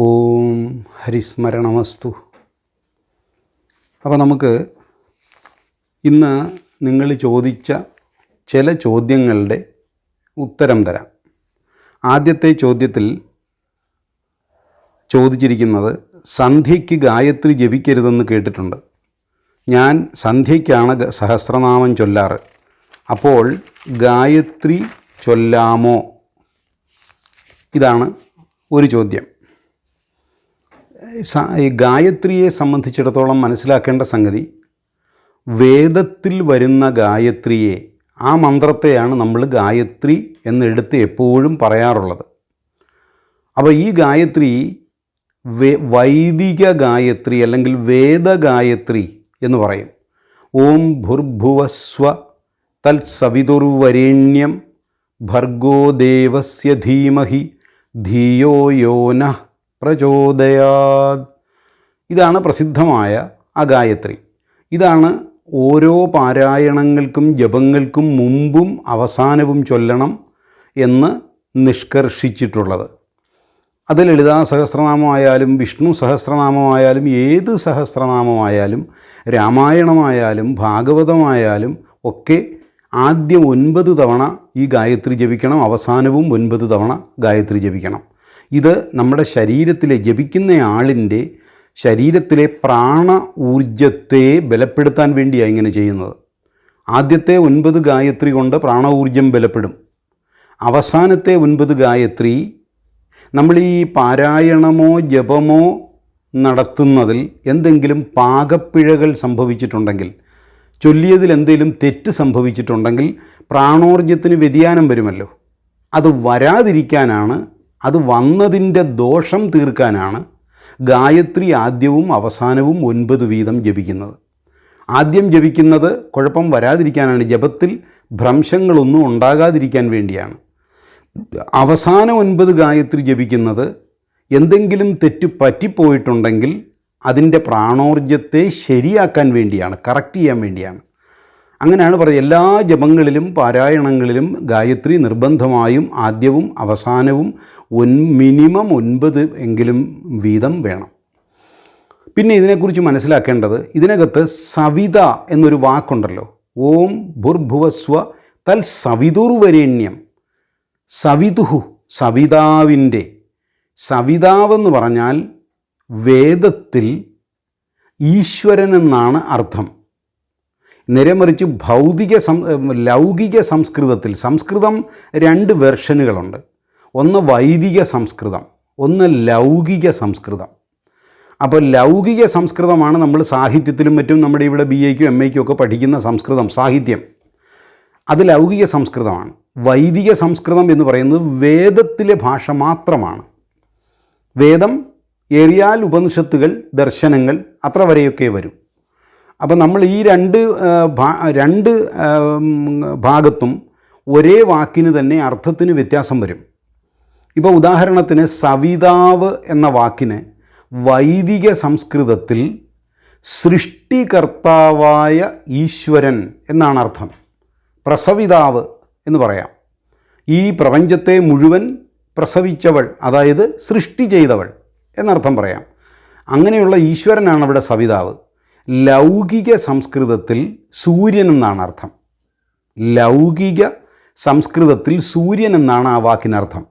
ഓം ഹരിസ്മരണമസ്തു. അപ്പോൾ നമുക്ക് ഇന്ന് നിങ്ങൾ ചോദിച്ച ചില ചോദ്യങ്ങളുടെ ഉത്തരം തരാം. ആദ്യത്തെ ചോദ്യത്തിൽ ചോദിച്ചിരിക്കുന്നത് സന്ധ്യയ്ക്ക് ഗായത്രി ജപിക്കരുതെന്ന് കേട്ടിട്ടുണ്ട്. ഞാൻ സന്ധ്യയ്ക്കാണ് സഹസ്രനാമം ചൊല്ലാറ്. അപ്പോൾ ഗായത്രി ചൊല്ലാമോ? ഇതാണ് ഒരു ചോദ്യം. ഈ ഗായത്രിയെ സംബന്ധിച്ചിടത്തോളം മനസ്സിലാക്കേണ്ട സംഗതി വേദത്തിൽ വരുന്ന ഗായത്രിയെ ആ മന്ത്രത്തെയാണ് നമ്മൾ ഗായത്രി എന്നെടുത്ത് എപ്പോഴും പറയാറുള്ളത്. അപ്പോൾ ഈ ഗായത്രി വേ വൈദിക ഗായത്രി അല്ലെങ്കിൽ വേദഗായത്രി എന്ന് പറയും. ഓം ഭുർഭുവസ്വ തത്സവിതുർവരേണ്യം ഭർഗോ ദേവസ്യ ധീമഹി ധിയോ യോന പ്രചോദയാത്. ഇതാണ് പ്രസിദ്ധമായ ആ ഗായത്രി ഇതാണ് ഓരോ പാരായണങ്ങൾക്കും ജപങ്ങൾക്കും മുമ്പും അവസാനവും ചൊല്ലണം എന്ന് നിഷ്കർഷിച്ചിട്ടുള്ളത്. അത് ലളിതാ സഹസ്രനാമമായാലും വിഷ്ണു സഹസ്രനാമമായാലും ഏത് സഹസ്രനാമമായാലും രാമായണമായാലും ഭാഗവതമായാലും ഒക്കെ ആദ്യം ഒൻപത് തവണ ഈ ഗായത്രി ജപിക്കണം അവസാനവും ഒൻപത് തവണ ഗായത്രി ജപിക്കണം. ഇത് നമ്മുടെ ശരീരത്തിലെ ജപിക്കുന്ന ആളിന്റെ ശരീരത്തിലെ പ്രാണ ഊർജത്തെ ബലപ്പെടുത്താൻ വേണ്ടിയാണ് ഇങ്ങനെ ചെയ്യുന്നത്. ആദ്യത്തെ ഒൻപത് ഗായത്രി കൊണ്ട് പ്രാണ ഊർജം ബലപ്പെടും. അവസാനത്തെ ഒൻപത് ഗായത്രി നമ്മൾ ഈ പാരായണമോ ജപമോ നടത്തുന്നതിൽ എന്തെങ്കിലും പാകപ്പിഴകൾ സംഭവിച്ചിട്ടുണ്ടെങ്കിൽ ചൊല്ലിയതിൽ എന്തെങ്കിലും തെറ്റ് സംഭവിച്ചിട്ടുണ്ടെങ്കിൽ പ്രാണോർജത്തിന് വ്യതിയാനം വരുമല്ലോ. അത് വരാതിരിക്കാനാണ് അത് വന്നതിന്റെ ദോഷം തീർക്കാനാണ് ഗായത്രി ആദ്യവും അവസാനവും ഒൻപത് വീതം ജപിക്കുന്നത്. ആദ്യം ജപിക്കുന്നത് കുഴപ്പം വരാതിരിക്കാനാണ് ജപത്തിൽ ഭ്രംശങ്ങളൊന്നും ഉണ്ടാകാതിരിക്കാൻ വേണ്ടിയാണ്. അവസാന ഒൻപത് ഗായത്രി ജപിക്കുന്നത് എന്തെങ്കിലും തെറ്റ് പറ്റിപ്പോയിട്ടുണ്ടെങ്കിൽ അതിന്റെ പ്രാണോർജത്തെ ശരിയാക്കാൻ വേണ്ടിയാണ് കറക്റ്റ് ചെയ്യാൻ വേണ്ടിയാണ്. അങ്ങനെയാണ് പറയുന്നത്. എല്ലാ ജപങ്ങളിലും പാരായണങ്ങളിലും ഗായത്രി നിർബന്ധമായും ആദ്യവും അവസാനവും ഒൻ മിനിമം ഒൻപത് എങ്കിലും വീതം വേണം. പിന്നെ ഇതിനെക്കുറിച്ച് മനസ്സിലാക്കേണ്ടത് ഇതിനകത്ത് സവിത എന്നൊരു വാക്കുണ്ടല്ലോ. ഓം ഭുർഭുവസ്വ തൽ സവിതുർവരേണ്യം. സവിതുഹു സവിതാവിന്റെ. സവിതാവെന്ന് പറഞ്ഞാൽ വേദത്തിൽ ഈശ്വരൻ എന്നാണ് അർത്ഥം. നേരെ മറിച്ച് ഭൗതിക സം ലൗകിക സംസ്കൃതത്തിൽ സംസ്കൃതം രണ്ട് വെർഷനുകളുണ്ട്. ഒന്ന് വൈദിക സംസ്കൃതം ഒന്ന് ലൗകിക സംസ്കൃതം. അപ്പോൾ ലൗകിക സംസ്കൃതമാണ് നമ്മൾ സാഹിത്യത്തിലും മറ്റും നമ്മുടെ ഇവിടെ ബി എക്കും എം എക്കും ഒക്കെ പഠിക്കുന്ന സംസ്കൃതം സാഹിത്യം. അത് ലൗകിക സംസ്കൃതമാണ്. വൈദിക സംസ്കൃതം എന്ന് പറയുന്നത് വേദത്തിലെ ഭാഷ മാത്രമാണ്. വേദം ഏറിയാൽ ഉപനിഷത്തുകൾ ദർശനങ്ങൾ അത്ര വരെയൊക്കെ വരും. അപ്പോൾ നമ്മൾ ഈ രണ്ട് രണ്ട് ഭാഗത്തും ഒരേ വാക്കിന് തന്നെ അർത്ഥത്തിന് വ്യത്യാസം വരും. ഇപ്പോൾ ഉദാഹരണത്തിന് സവിതാവ് എന്ന വാക്കിന് വൈദിക സംസ്കൃതത്തിൽ സൃഷ്ടികർത്താവായ ഈശ്വരൻ എന്നാണ് അർത്ഥം. പ്രസവിതാവ് എന്ന് പറയാം. ഈ പ്രപഞ്ചത്തെ മുഴുവൻ പ്രസവിച്ചവൾ അതായത് സൃഷ്ടി ചെയ്തവൾ എന്നർത്ഥം പറയാം. അങ്ങനെയുള്ള ഈശ്വരനാണ് അവിടെ സവിതാവ്. ലൗകിക സംസ്കൃതത്തിൽ സൂര്യൻ എന്നാണ് അർത്ഥം. ലൗകിക സംസ്കൃതത്തിൽ സൂര്യൻ എന്നാണ് ആ വാക്കിനർത്ഥം.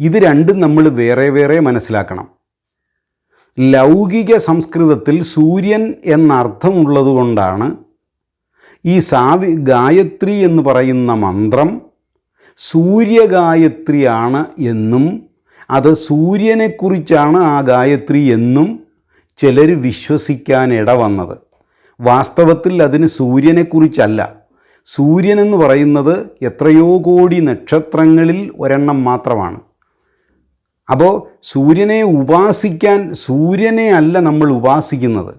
ഇത് രണ്ടും നമ്മൾ വേറെ വേറെ മനസ്സിലാക്കണം. ലൗകിക സംസ്കൃതത്തിൽ സൂര്യൻ എന്നർത്ഥമുള്ളതുകൊണ്ടാണ് ഈ സാവി ഗായത്രി എന്ന് പറയുന്ന മന്ത്രം സൂര്യഗായത്രിയാണ് എന്നും അത് സൂര്യനെക്കുറിച്ചാണ് ആ ഗായത്രി എന്നും ചിലർ വിശ്വസിക്കാൻ ഇടവന്നത് വാസ്തവത്തിൽ അതിന് സൂര്യനെക്കുറിച്ചല്ല സൂര്യനെന്ന് പറയുന്നത് എത്രയോ കോടി നക്ഷത്രങ്ങളിൽ ഒരെണ്ണം മാത്രമാണ്. അപ്പോൾ സൂര്യനെ ഉപാസിക്കാൻ സൂര്യനെ അല്ല നമ്മൾ ഉപാസിക്കുന്നത്.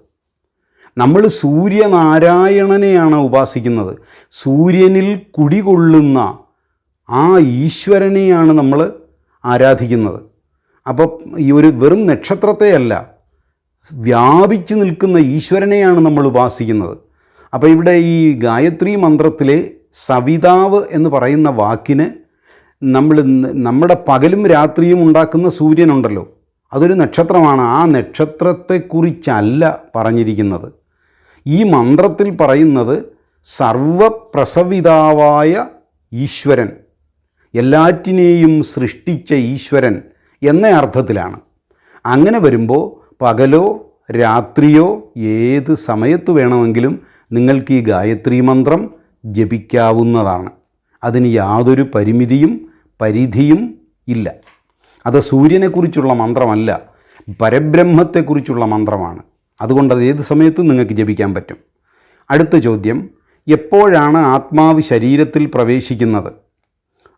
നമ്മൾ സൂര്യനാരായണനെയാണ് ഉപാസിക്കുന്നത്. സൂര്യനിൽ കുടികൊള്ളുന്ന ആ ഈശ്വരനെയാണ് നമ്മൾ ആരാധിക്കുന്നത്. അപ്പോൾ ഈ ഒരു വെറും നക്ഷത്രത്തെയല്ല വ്യാപിച്ചു നിൽക്കുന്ന ഈശ്വരനെയാണ് നമ്മൾ ഉപാസിക്കുന്നത്. അപ്പോൾ ഇവിടെ ഈ ഗായത്രി മന്ത്രത്തിലെ സവിതാവ് എന്ന് പറയുന്ന വാക്കിന് നമ്മൾ നമ്മുടെ പകലും രാത്രിയും ഉണ്ടാക്കുന്ന സൂര്യനുണ്ടല്ലോ. അതൊരു നക്ഷത്രമാണ്. ആ നക്ഷത്രത്തെക്കുറിച്ചല്ല പറഞ്ഞിരിക്കുന്നത്. ഈ മന്ത്രത്തിൽ പറയുന്നത് സർവപ്രസവിതാവായ ഈശ്വരൻ എല്ലാറ്റിനെയും സൃഷ്ടിച്ച ഈശ്വരൻ എന്ന അർത്ഥത്തിലാണ്. അങ്ങനെ വരുമ്പോൾ പകലോ രാത്രിയോ ഏത് സമയത്ത് വേണമെങ്കിലും നിങ്ങൾക്ക് ഈ ഗായത്രി മന്ത്രം ജപിക്കാവുന്നതാണ്. അതിന് യാതൊരു പരിമിതിയും പരിധിയും ഇല്ല. അത് സൂര്യനെക്കുറിച്ചുള്ള മന്ത്രമല്ല പരബ്രഹ്മത്തെക്കുറിച്ചുള്ള മന്ത്രമാണ്. അതുകൊണ്ട് അത് ഏത് സമയത്തും നിങ്ങൾക്ക് ജപിക്കാൻ പറ്റും. അടുത്ത ചോദ്യം എപ്പോഴാണ് ആത്മാവ് ശരീരത്തിൽ പ്രവേശിക്കുന്നത്?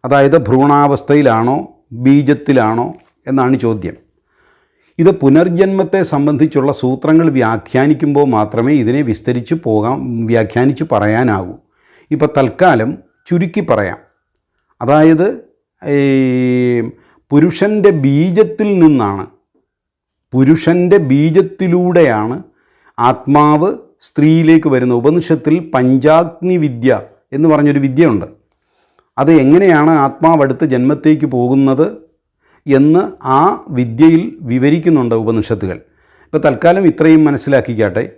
അതായത് ഭ്രൂണാവസ്ഥയിലാണോ ബീജത്തിലാണോ എന്നാണ് ചോദ്യം. ഇത് പുനർജന്മത്തെ സംബന്ധിച്ചുള്ള സൂത്രങ്ങൾ വ്യാഖ്യാനിക്കുമ്പോൾ മാത്രമേ ഇതിനെ വിസ്തരിച്ച് പോകാം വ്യാഖ്യാനിച്ച് പറയാനാകൂ. ഇപ്പോൾ തൽക്കാലം ചുരുക്കി പറയാം. അതായത് ഈ പുരുഷന്റെ ബീജത്തിൽ നിന്നാണ് പുരുഷന്റെ ബീജത്തിലൂടെയാണ് ആത്മാവ് സ്ത്രീയിലേക്ക് വരുന്നത്. ഉപനിഷത്തിൽ പഞ്ചാഗ്നി വിദ്യ എന്ന് പറഞ്ഞൊരു വിദ്യയുണ്ട്. അത് എങ്ങനെയാണ് ആത്മാവ് അടുത്ത ജന്മത്തേക്ക് പോകുന്നത്? എന്ന് ആ വിദ്യയിൽ വിവരിക്കുന്നുണ്ട് ഉപനിഷത്തുകൾ. ഇപ്പോൾ തൽക്കാലം ഇത്രയും മനസ്സിലാക്കിക്കാട്ടെ.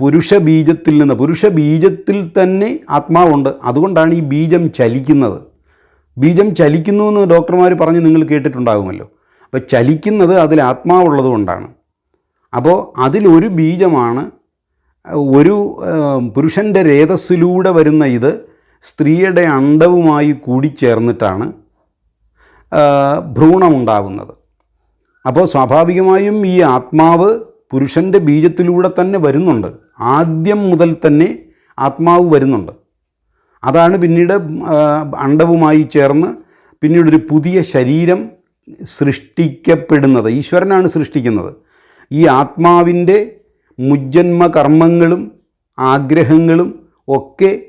പുരുഷ ബീജത്തിൽ നിന്ന് പുരുഷ ബീജത്തിൽ തന്നെ ആത്മാവുണ്ട്. അതുകൊണ്ടാണ് ഈ ബീജം ചലിക്കുന്നത്. ബീജം ചലിക്കുന്നു എന്ന് ഡോക്ടർമാർ പറഞ്ഞ് നിങ്ങൾ കേട്ടിട്ടുണ്ടാകുമല്ലോ. അപ്പോൾ ചലിക്കുന്നത് അതിൽ ആത്മാവുള്ളത് കൊണ്ടാണ്. അപ്പോൾ അതിലൊരു ബീജമാണ് ഒരു പുരുഷന്റെ രേതസ്സിലൂടെ വരുന്ന ഇത് സ്ത്രീയുടെ അണ്ടവുമായി കൂടിച്ചേർന്നിട്ടാണ് ഭ്രൂണമുണ്ടാകുന്നത്. അപ്പോൾ സ്വാഭാവികമായും ഈ ആത്മാവ് പുരുഷന്റെ ബീജത്തിലൂടെ തന്നെ വരുന്നുണ്ട്. ആദ്യം മുതൽ തന്നെ ആത്മാവ് വരുന്നുണ്ട്. അതാണ് പിന്നീട് അണ്ടവുമായി ചേർന്ന് പിന്നീടൊരു പുതിയ ശരീരം സൃഷ്ടിക്കപ്പെടുന്നത്. ഈശ്വരനാണ് സൃഷ്ടിക്കുന്നത്. ഈ ആത്മാവിന്റെ മുജ്ജന്മ കർമ്മങ്ങളും ആഗ്രഹങ്ങളും ഒക്കെ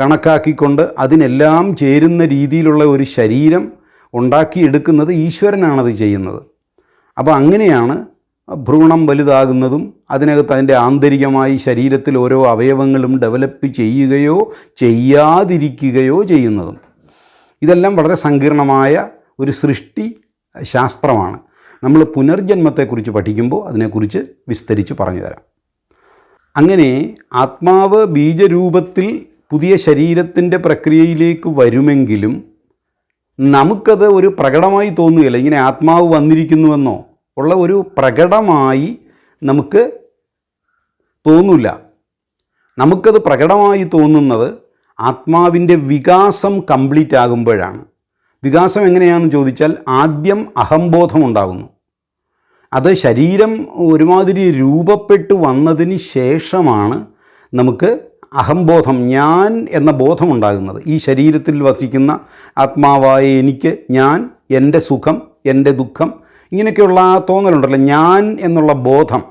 കണക്കാക്കിക്കൊണ്ട് അതിനെല്ലാം ചേരുന്ന രീതിയിലുള്ള ഒരു ശരീരം ഉണ്ടാക്കിയെടുക്കുന്നത് ഈശ്വരനാണത് ചെയ്യുന്നത്. അപ്പോൾ അങ്ങനെയാണ് ഭ്രൂണം വലുതാകുന്നതും അതിനകത്ത് അതിന്റെ ആന്തരികമായി ശരീരത്തിൽ ഓരോ അവയവങ്ങളും ഡെവലപ്പ് ചെയ്യുകയോ ചെയ്യാതിരിക്കുകയോ ചെയ്യുന്നതും. ഇതെല്ലാം വളരെ സങ്കീർണമായ ഒരു സൃഷ്ടി ശാസ്ത്രമാണ്. നമ്മൾ പുനർജന്മത്തെക്കുറിച്ച് പഠിക്കുമ്പോൾ അതിനെക്കുറിച്ച് വിസ്തരിച്ച് പറഞ്ഞു തരാം. അങ്ങനെ ആത്മാവ് ബീജരൂപത്തിൽ പുതിയ ശരീരത്തിന്റെ പ്രക്രിയയിലേക്ക് വരുമെങ്കിലും നമുക്കത് ഒരു പ്രകടമായി തോന്നുകയില്ല. ഇങ്ങനെ ആത്മാവ് വന്നിരിക്കുന്നുവെന്നോ ഉള്ള ഒരു പ്രകടമായി നമുക്ക് തോന്നില്ല നമുക്കത് പ്രകടമായി തോന്നുന്നത് ആത്മാവിന്റെ വികാസം കംപ്ലീറ്റ് ആകുമ്പോഴാണ്. വികാസം എങ്ങനെയാണെന്ന് ചോദിച്ചാൽ ആദ്യം അഹംബോധം ഉണ്ടാകുന്നു. അത് ശരീരം ഒരുമാതിരി രൂപപ്പെട്ടു വന്നതിന് ശേഷമാണ് നമുക്ക് അഹംബോധം ഞാൻ എന്ന ബോധമുണ്ടാകുന്നത്. ഈ ശരീരത്തിൽ വസിക്കുന്ന ആത്മാവായ എനിക്ക് ഞാൻ എന്റെ സുഖം എന്റെ ദുഃഖം ഇങ്ങനെയൊക്കെയുള്ള ആ തോന്നലുണ്ടല്ലോ. ഞാൻ എന്നുള്ള ബോധം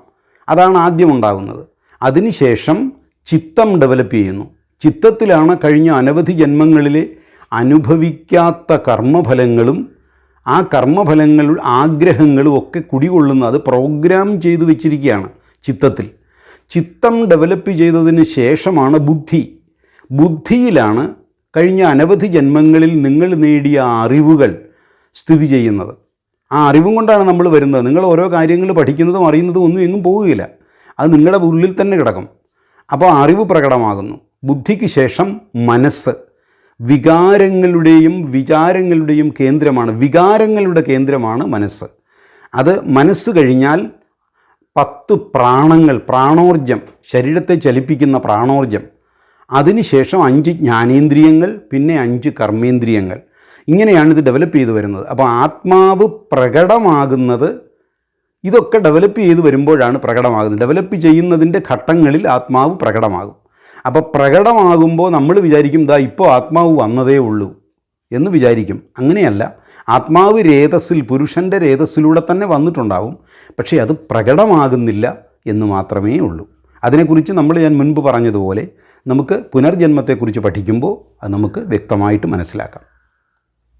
അതാണ് ആദ്യം ഉണ്ടാകുന്നത് അതിനുശേഷം ചിത്തം ഡെവലപ്പ് ചെയ്യുന്നു. ചിത്തത്തിലാണ് കഴിഞ്ഞ അനവധി ജന്മങ്ങളിൽ അനുഭവിക്കാത്ത കർമ്മഫലങ്ങളും ആ കർമ്മഫലങ്ങൾ ആഗ്രഹങ്ങളും ഒക്കെ കുടികൊള്ളുന്നത് പ്രോഗ്രാം ചെയ്തു വെച്ചിരിക്കുകയാണ് ചിത്തത്തിൽ. ചിത്തം ഡെവലപ്പ് ചെയ്തതിന് ശേഷമാണ് ബുദ്ധി. ബുദ്ധിയിലാണ് കഴിഞ്ഞ അനവധി ജന്മങ്ങളിൽ നിങ്ങൾ നേടിയ അറിവുകൾ സ്ഥിതി ചെയ്യുന്നത്. ആ അറിവും കൊണ്ടാണ് നമ്മൾ വരുന്നത്. നിങ്ങൾ ഓരോ കാര്യങ്ങൾ പഠിക്കുന്നതും അറിയുന്നതും ഒന്നും എങ്ങും പോവുകയില്ല. അത് നിങ്ങളുടെ ഉള്ളിൽ തന്നെ കിടക്കും. അപ്പോൾ അറിവ് പ്രകടമാകുന്നു. ബുദ്ധിക്ക് ശേഷം മനസ്സ്. വികാരങ്ങളുടെയും വിചാരങ്ങളുടെയും കേന്ദ്രമാണ്. വികാരങ്ങളുടെ കേന്ദ്രമാണ് മനസ്സ്. അത് മനസ്സ് കഴിഞ്ഞാൽ പത്ത് പ്രാണങ്ങൾ പ്രാണോർജം ശരീരത്തെ ചലിപ്പിക്കുന്ന പ്രാണോർജം. അതിനുശേഷം അഞ്ച് ജ്ഞാനേന്ദ്രിയങ്ങൾ പിന്നെ അഞ്ച് കർമ്മേന്ദ്രിയങ്ങൾ. ഇങ്ങനെയാണ് ഇത് ഡെവലപ്പ് ചെയ്തു വരുന്നത്. അപ്പോൾ ആത്മാവ് പ്രകടമാകുന്നത് ഇതൊക്കെ ഡെവലപ്പ് ചെയ്ത് വരുമ്പോഴാണ് പ്രകടമാകുന്നത്. ഡെവലപ്പ് ചെയ്യുന്നതിന്റെ ഘട്ടങ്ങളിൽ ആത്മാവ് പ്രകടമാകും. അപ്പോൾ പ്രകടമാകുമ്പോൾ നമ്മൾ വിചാരിക്കും ഇതാ ഇപ്പോൾ ആത്മാവ് വന്നതേ ഉള്ളൂ എന്ന് വിചാരിക്കും. അങ്ങനെയല്ല. ആത്മാവ് രേതസ്സിൽ പുരുഷന്റെ രേതസ്സിലൂടെ തന്നെ വന്നിട്ടുണ്ടാവും. പക്ഷേ അത് പ്രകടമാകുന്നില്ല എന്ന് മാത്രമേ ഉള്ളൂ. അതിനെക്കുറിച്ച് നമ്മൾ ഞാൻ മുൻപ് പറഞ്ഞതുപോലെ നമുക്ക് പുനർജന്മത്തെക്കുറിച്ച് പഠിക്കുമ്പോൾ അത് നമുക്ക് വ്യക്തമായിട്ട് മനസ്സിലാക്കാം.